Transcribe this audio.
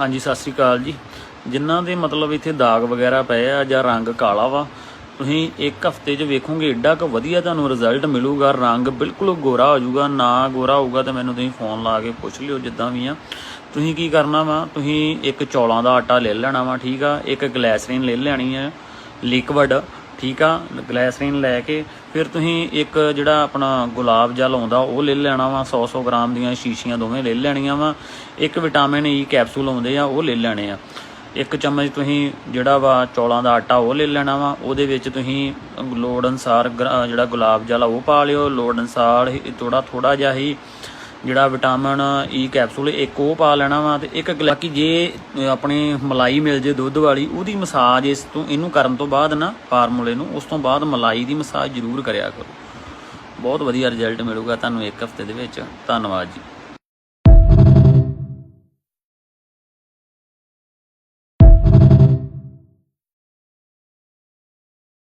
ਹਾਂਜੀ, ਸਤਿ ਸ੍ਰੀ ਅਕਾਲ ਜੀ। ਜਿਨ੍ਹਾਂ ਦੇ ਮਤਲਬ ਇੱਥੇ ਦਾਗ ਵਗੈਰਾ ਪਏ ਆ ਜਾਂ ਰੰਗ ਕਾਲਾ ਵਾ, ਤੁਸੀਂ ਇੱਕ ਹਫ਼ਤੇ 'ਚ ਵੇਖੋਗੇ, ਏਡਾ ਕੁ ਵਧੀਆ ਤੁਹਾਨੂੰ ਰਿਜ਼ਲਟ ਮਿਲੂਗਾ। ਰੰਗ ਬਿਲਕੁਲ ਗੋਰਾ ਹੋ ਜਾਊਗਾ, ਨਾ ਗੋਰਾ ਹੋਊਗਾ ਤਾਂ ਮੈਨੂੰ ਤੁਸੀਂ ਫੋਨ ਲਾ ਕੇ ਪੁੱਛ ਲਿਓ ਜਿੱਦਾਂ ਵੀ ਆ। ਤੁਸੀਂ ਕੀ ਕਰਨਾ ਵਾ, ਤੁਸੀਂ ਇੱਕ ਚੌਲਾਂ ਦਾ ਆਟਾ ਲੈ ਲੈਣਾ ਵਾ, ਠੀਕ ਆ? ਇੱਕ ਗਲੈਸਰੀਨ ਲੈ ਲੈਣੀ ਆ ਲਿਕਵਿਡ ਠੀਕ ਆ ਗਲੈਸਰੀਨ ਲੈ ਕੇ, ਫਿਰ ਤੁਸੀਂ ਇੱਕ ਜਿਹੜਾ ਆਪਣਾ ਗੁਲਾਬ ਜਲ ਆਉਂਦਾ, ਉਹ ਲੈ ਲੈਣਾ ਵਾ 100 100 ਗ੍ਰਾਮ ਦੀਆਂ ਸ਼ੀਸ਼ੀਆਂ ਦੋਵੇਂ ਲੈ ਲੈਣੀਆਂ ਵਾ। ਇੱਕ ਵਿਟਾਮਿਨ ਈ ਕੈਪਸੂਲ ਆਉਂਦੇ ਆ, ਉਹ ਲੈ ਲੈਣੇ ਆ। ਇੱਕ ਚਮਚ ਤੁਸੀਂ ਜਿਹੜਾ ਵਾ ਚੌਲਾਂ ਦਾ ਆਟਾ, ਉਹ ਲੈ ਲੈਣਾ ਵਾ। ਉਹਦੇ ਵਿੱਚ ਤੁਸੀਂ ਲੋੜ ਅਨਸਾਰ ਗਰਾ- ਜਿਹੜਾ ਗੁਲਾਬ ਜਲ ਆ, ਉਹ ਪਾ ਲਿਓ। ਲੋੜ ਅਨਸਾਰ ਥੋੜਾ ਥੋੜਾ ਜਿਹਾ ਹੀ ਜਿਹੜਾ ਵਿਟਾਮਿਨ ਈ ਕੈਪਸੂਲ ਇੱਕ ਉਹ ਪਾ ਲੈਣਾ ਵਾ ਤੇ ਇੱਕ ਬਾਕੀ ਜੇ ਆਪਣੇ ਮਲਾਈ ਮਿਲ ਜੇ ਦੁੱਧ ਵਾਲੀ, ਉਹਦੀ ਮਸਾਜ ਇਸ ਤੋਂ, ਇਹਨੂੰ ਕਰਨ ਤੋਂ ਬਾਅਦ ਨਾ ਫਾਰਮੂਲੇ ਨੂੰ, ਉਸ ਤੋਂ ਬਾਅਦ ਮਲਾਈ ਦੀ ਮਸਾਜ ਜ਼ਰੂਰ ਕਰਿਆ ਕਰੋ। ਬਹੁਤ ਵਧੀਆ ਰਿਜ਼ਲਟ ਮਿਲੂਗਾ ਤੁਹਾਨੂੰ ਇੱਕ ਹਫ਼ਤੇ ਦੇ ਵਿੱਚ। ਧੰਨਵਾਦ ਜੀ।